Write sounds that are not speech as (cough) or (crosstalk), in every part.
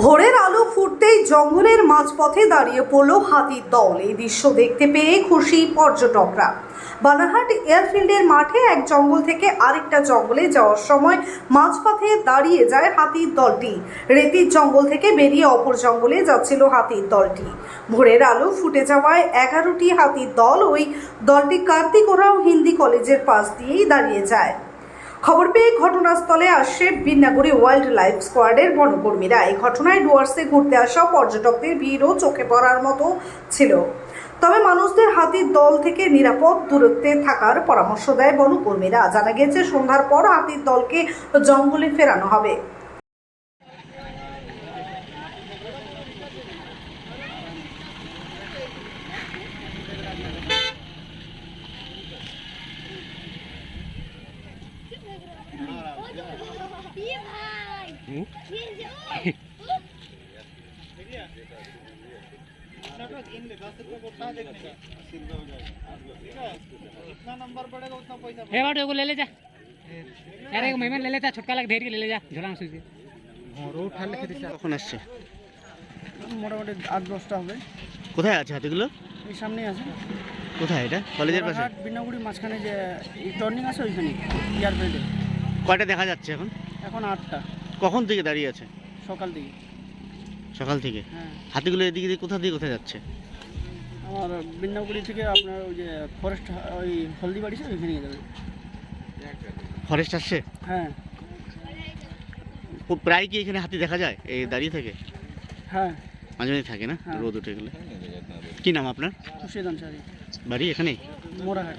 ভোরের আলো ফুটতেই জঙ্গলের মাঝপথে দাঁড়িয়ে পড়ল হাতির দল। এই দৃশ্য দেখতে পেয়ে খুশি পর্যটকরা। বানারহাট এয়ারফিল্ডের মাঠে এক জঙ্গল থেকে আরেকটা জঙ্গলে যাওয়ার সময় মাঝপথে দাঁড়িয়ে যায় হাতির দলটি। রেতির জঙ্গল থেকে বেরিয়ে অপর জঙ্গলে যাচ্ছিল হাতির দলটি। ভোরের আলো ফুটে যাওয়ায় এগারোটি হাতির দল ওই দলটি কার্তিক ওরাও হিন্দি কলেজের পাশ দিয়েই দাঁড়িয়ে যায়। খবর পেয়ে ঘটনাস্থলে আসে বিন্নাগুড়ি ওয়াইল্ড লাইফ স্কোয়াডের বনকর্মীরা। এই ঘটনায় ডুয়ার্সে ঘুরতে আসা পর্যটকদের ভিড়ও চোখে পড়ার মতো ছিল। তবে মানুষদের হাতির দল থেকে নিরাপদ দূরত্বে থাকার পরামর্শ দেয় বনকর্মীরা। জানা গেছে সন্ধ্যার পর হাতির দলকে জঙ্গলে ফেরানো হবে। (laughs) हे बाटो एगो ले ले जा यार एगो मेहमान ले लेता छोटका लग ढेर के ले ले जा झोला सुई কখন আসছে মোটামুটি আট দশটা হবে কোথায় আছে হাতিগুলো এই সামনেই আছে কোথায় এটা কলেজের পাশে হাট বিনাগুড়ির মাঝখানে যে টার্নিং আছে ওইখানে এয়ারফিল্ডে কয়টা দেখা যাচ্ছে এখন এখন আটটা কখন থেকে দাঁড়িয়ে আছে? সকাল থেকে সকাল থেকে? হ্যাঁ। হাতিগুলো এদিকে দিয়ে কোথা দিয়ে কোথায় যাচ্ছে? আমার বিনাগুড়ি থেকে আপনার ওই যে ফরেস্ট ওই হলদিবাড়ি আছে ওইখানে যাবে। ফরেস্ট আসছে? হ্যাঁ। প্রায় কি এখানে হাতি দেখা যায় এই দাঁড়িয়ে থেকে? হ্যাঁ। মাঝে মাঝে থাকে না হ্যাঁ। রোদ উঠে গেলে? কি নাম আপনার? খুশিদ আনসারি। বাড়ি এখানেই? মোড়াঘাট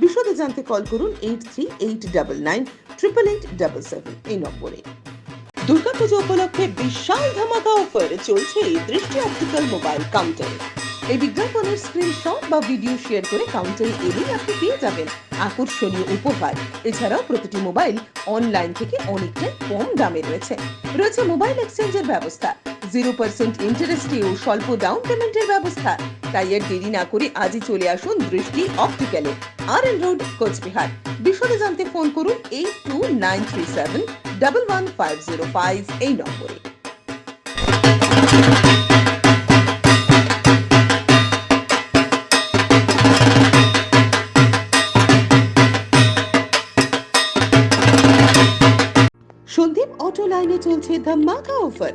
বিশদে জানতে কল করুন এইট এই নম্বরে। দুর্গাপুজো উপলক্ষে বিশাল ধামাকা অফার চলছে দৃষ্টি অপটিক্যাল মোবাইল কাউন্টারে। এই বিজ্ঞাপনের স্ক্রিনশট বা ভিডিও শেয়ার করে কাউন্টারে এলেই আপনি পেয়ে যাবেন আকর্ষণীয় উপহার। এছাড়াও প্রতিটি মোবাইল অনলাইন থেকে অনেকটাই কম দামে রয়েছে। রয়েছে মোবাইল এক্সচেঞ্জের ব্যবস্থা। জিরো পার্সেন্ট ইন্টারেস্টে ও স্বল্প ডাউন পেমেন্টের ব্যবস্থা। তাই আর দেরি না করে আজই চলে আসুন দৃষ্টি অপটিক্যালে আর এন রোড কোচবিহার। বিশদে জানতে ফোন করুন eight two nine three seven double one five zero five এই নম্বরে। সন্দীপ অটো লাইনে চলছে ধামাকা অফার।